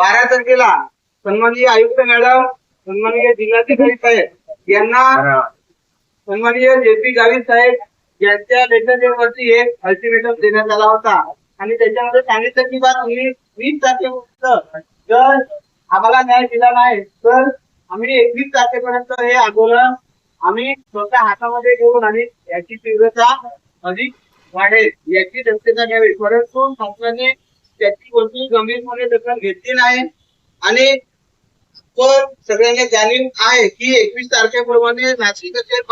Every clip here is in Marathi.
बारा तारखेला सन्माननीय आयुक्त मॅडम सन्माननीय जिल्हाधिकारी साहेब यांना सन्माननीय जे पी गावित साहेब यांच्या लेटरवरती एक अल्टिमेटम देण्यात आला होता. आणि त्याच्यामध्ये सांगितलं की बा तुम्ही वीस तारखेपर्यंत जर आम्हाला न्याय दिला नाही तर आम्ही एकवीस तारखेपर्यंत हे आंदोलन आम्ही स्वतः हातामध्ये घेऊन आणि याची तीव्रता अधिक वाढेल याची दक्षता घ्यावी परंतु शासनाने त्याची गोष्टी गंभीरपणे दखल घेतली नाही. आणि पण सगळ्यांना जाणीव आहे की एकवीस तारखेप्रमाणे नाशिक असेल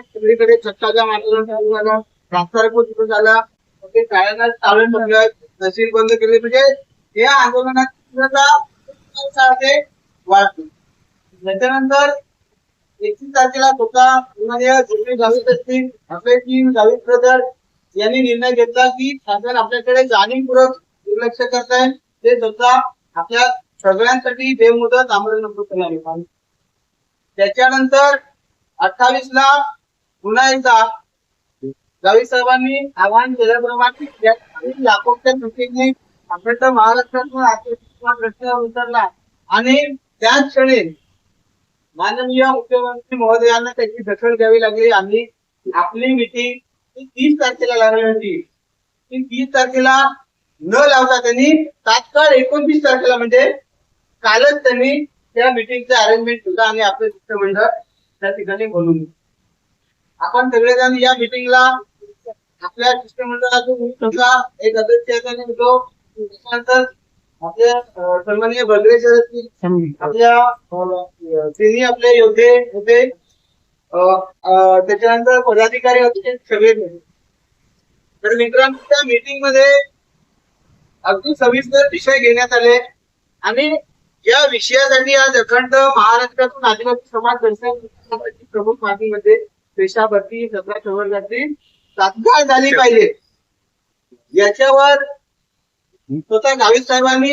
सगळीकडे छत्ताचा आंदोलन चालू झालं रास्तारोको सुरू झाला ते शाळांना चालून ठेवलं तहसील बंद केली. म्हणजे या आंदोलनात वाढतो. त्याच्यानंतर एकवीस तारखेला स्वतः जावेद असतील आपले की गावित ब्रदर यांनी निर्णय घेतला की शासन आपल्याकडे जाणीवपूर्वक दुर्लक्ष करताय. ते सुद्धा आपल्या सगळ्यांसाठी बेमुदत आमरण करणार त्याच्यानंतर अठ्ठावीस ला पुन्हा एकदा गावी साहेबांनी आव्हान केल्याप्रमाणे या लाखोच्या संख्येने आपल्या महाराष्ट्रातून आर्थिक प्रश्न उतरला आणि त्याच क्षणी माननीय मुख्यमंत्री महोदयांना त्याची दखल घ्यावी लागली आम्ही आपली मिटिंग तीस तारखेला लागली होती. ती तीस तारखेला न लावता त्यांनी तात्काळ एकोणतीस तारखेला म्हणजे कालच त्यांनी त्या मिटिंगचं अरेंजमेंट सुद्धा आणि आपलं शिष्टमंडळ त्या ठिकाणी बोलून आपण सगळेजण या मिटिंगला आपल्या शिष्टमंडळातून एक एक अध्यक्षाने होतो त्याच्यानंतर आपल्या सन्माननीय भद्रे सर असतील आपल्या तिन्ही आपले योद्धे होते त्याच्यानंतर पदाधिकारी होते सगळे. तर मित्रांनो त्या मध्ये अगदी सविस्तर विषय घेण्यात आले. आणि या विषयासाठी आज अखंड महाराष्ट्रातून आदिवासी समाज दर्शन प्रमुख मागणीमध्ये म्हणजे पेशाभरती सतरा संवर्गाची तात्काळ झाली पाहिजे. याच्यावर स्वतः गावित साहेबांनी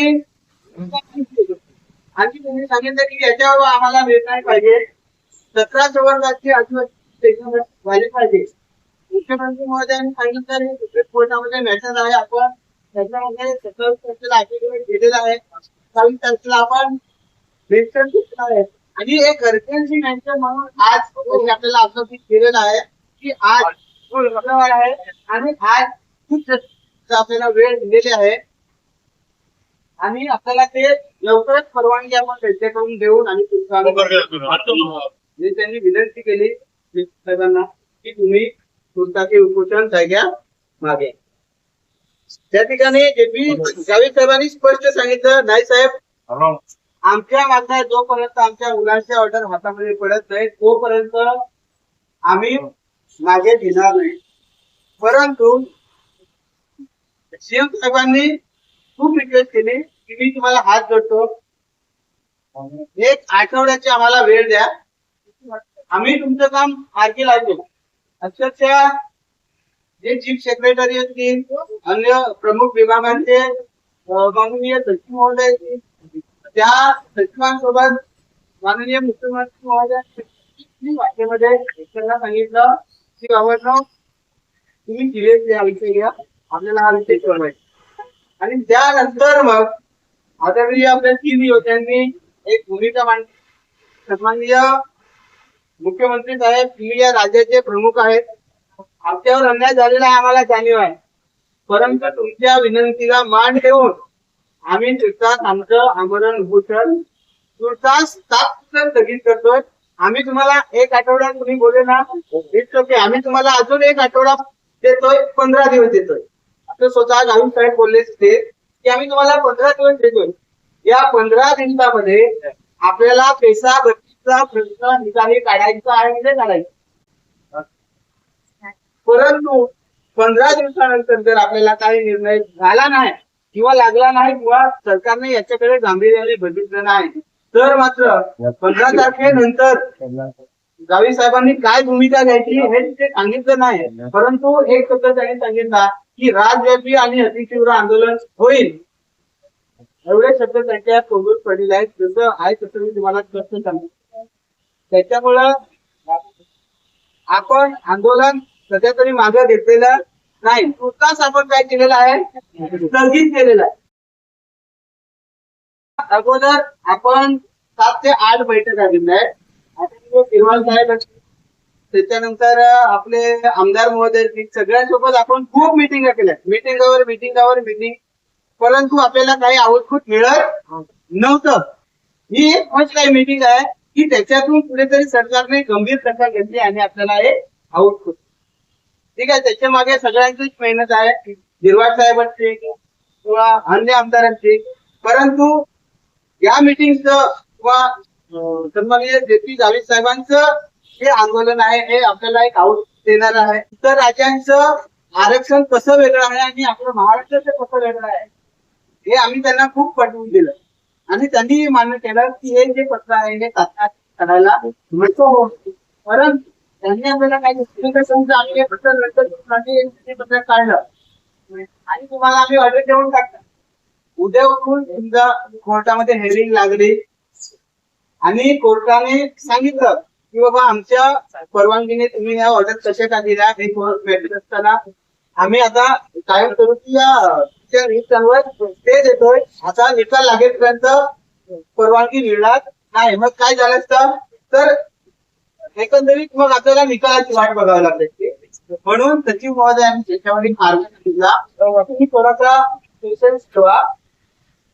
आणि त्यांनी सांगितलं की याच्यावर आम्हाला निर्णय पाहिजे. सतरा संवर्गाची आदिवासी पेशा व्हायला पाहिजे. मुख्यमंत्री महोदयांनी सांगितलं रिपोर्टामध्ये मेसेज आहे. आपण त्याच्यामध्ये affidavit दिलेला आहे. आपण आहे. आणि एक अर्जन्सी मेन्शन म्हणून आज त्यांनी आपल्याला आश्वासित केलेलं आहे की आज शुक्रवार आहे आणि आज खूप आपल्याला वेळ दिलेली आहे. आणि आपल्याला ते लवकरच परवानगी आपण त्यांच्याकडून देऊन आणि त्यांनी विनंती केली साहेबांना की तुम्ही पुस्तके उपोषण जाग्या मागे. त्या ठिकाणी जे पी गावित साहेबांनी स्पष्ट सांगितलं नाही साहेब आमच्या मागण्या जोपर्यंत आमच्या मुलांच्या ऑर्डर हातामध्ये पडत नाही तोपर्यंत आम्ही मागे घेणार नाही. परंतु सीएम साहेबांनी खूप रिक्वेस्ट केली की मी तुम्हाला हात जोडतो. एक आठवड्याची आम्हाला वेळ द्या. आम्ही तुमचं काम मार्गी लागू अक्षरशः जे चीफ सेक्रेटरी असतील अन्य प्रमुख विभागांचे माननीय सचिव महोदय त्या सचिवांसोबत माननीय मुख्यमंत्री महोदय वाक्यामध्ये त्यांना सांगितलं की बाबांना तुम्ही सिरियसली हा विषय घ्या. आपल्याला हा विषय सोडवायचा आणि त्यानंतर मग आदरणीय आपल्या तीन योजनांनी एक भूमिका मांडली. सन्माननीय मुख्यमंत्री साहेब तुम्ही या राज्याचे प्रमुख आहेत. आमच्यावर अन्याय झालेला आम्हाला जाणीव आहे. परंतु तुमच्या विनंतीला मान ठेवून आम्ही तुर्तास आमचं आमरण उपोषण तुर्तास तात्पुरतं स्थगित करतोय आम्ही तुम्हाला एक आठवडा तुम्ही बोले ना ओके. आम्ही तुम्हाला अजून एक आठवडा देतोय पंधरा दिवस देतोय. असं स्वतः गावी साहेब बोलले ते की आम्ही तुम्हाला पंधरा दिवस देतोय. या पंधरा दिवसामध्ये आपल्याला पैसा भरतीचा प्रश्न निकाली काढायचा आहे म्हणजे काढायचा? परंतु पंधरा दिवसानंतर जर आपल्याला काही निर्णय झाला नाही किंवा लागला नाही किंवा सरकारने याच्याकडे गांभीर्याने बघितलं नाही तर मात्र पंधरा तारखेनंतर गावी साहेबांनी काय भूमिका घ्यायची हे तिथे सांगितलं नाही. परंतु एक शब्द त्यांनी सांगितला की राजव्यापी आणि अतितीव्र आंदोलन होईल. एवढे शब्द त्यांच्या तोंडून पडलेले आहेत. जसं आहे तसं मी तुम्हाला स्पष्ट सांगितलं त्याच्यामुळं आपण आंदोलन सध्या तरी मागे घेतलेलं नाही. तुर्तास आपण काय केलेला आहे? स्थगित केलेलं आहे. अगोदर आपण सात ते आठ बैठक घेतल्या आहेत. त्याच्यानंतर आपले आमदार महोदय सगळ्यांसोबत आपण खूप मिटिंगा केल्या. मिटिंगावर मिटिंगावर मिटिंग परंतु आपल्याला काही आउटपुट मिळत नव्हतं. ही एक फर्स्ट काही मीटिंग आहे. की त्याच्यातून कुठेतरी सरकारने गंभीर दखल घेतली आणि आपल्याला हे आउटपुट ठीक आहे त्याच्यामागे सगळ्यांचीच मेहनत आहे. गिरवाड साहेबांची किंवा अन्य आमदारांची. परंतु या मिटिंगचं किंवा सन्माननीय जे पी जावेद साहेबांचं हे आंदोलन आहे हे आपल्याला एक आऊट देणार आहे. इतर राज्यांचं आरक्षण कसं वेगळं आहे आणि आपलं महाराष्ट्राचं कसं वेगळं आहे हे आम्ही त्यांना खूप पटवून दिलं. आणि त्यांनी मान्य केलं की हे जे पत्र आहे हे तात्काळ करायला नको परंतु त्यांनी आपल्याला काही दुसरीकडे समजा आम्ही पत्र नंतर पत्र काढलं. आणि तुम्हाला आम्ही ऑर्डर देऊन टाकलं उद्या उठून समजा कोर्टामध्ये हेरिंग लागली. आणि कोर्टाने सांगितलं की बाबा आमच्या परवानगीने तुम्ही या ऑर्डर कशा का दिल्या हे भेटत असताना आम्ही आता कायम की या निकालावर ते देतोय. आता निकाल लागेपर्यंत परवानगी मिळणार नाही. मग काय झालं असतं? तर एकंदरीत मग आपल्याला निकालाची वाट बघावी लागते. म्हणून सचिव महोदयांनी त्याच्यामध्ये मार्ग दिला तुम्ही थोडासा पेशन्स ठेवा.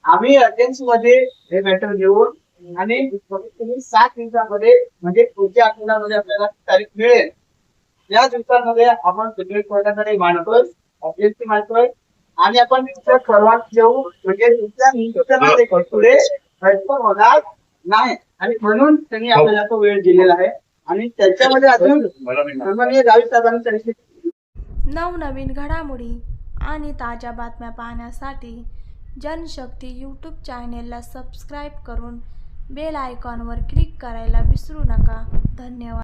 आम्ही अर्जन्सी मध्ये हे मॅटर घेऊन आणि सात दिवसामध्ये म्हणजे पुढच्या आठवड्यामध्ये आपल्याला तारीख मिळेल. या दिवसांमध्ये आपण सुप्रीम कोर्टाकडे मांडतोय अर्जन्सी मांडतोय. आणि आपण तुमच्या सर्वात देऊ म्हणजे तुमच्यापुढे होणार नाही. आणि म्हणून त्यांनी आपल्याला तो वेळ दिलेला आहे. आणि त्याच्यामध्ये अजून सन्माननीय गावी साहेबांनी त्यांनी नवनवीन घडामोडी आणि ताज्या बातम्या पाहण्यासाठी जनशक्ती यूट्यूब चॅनेलला सबस्क्राईब करून बेल आयकॉनवर क्लिक करायला विसरू नका. धन्यवाद.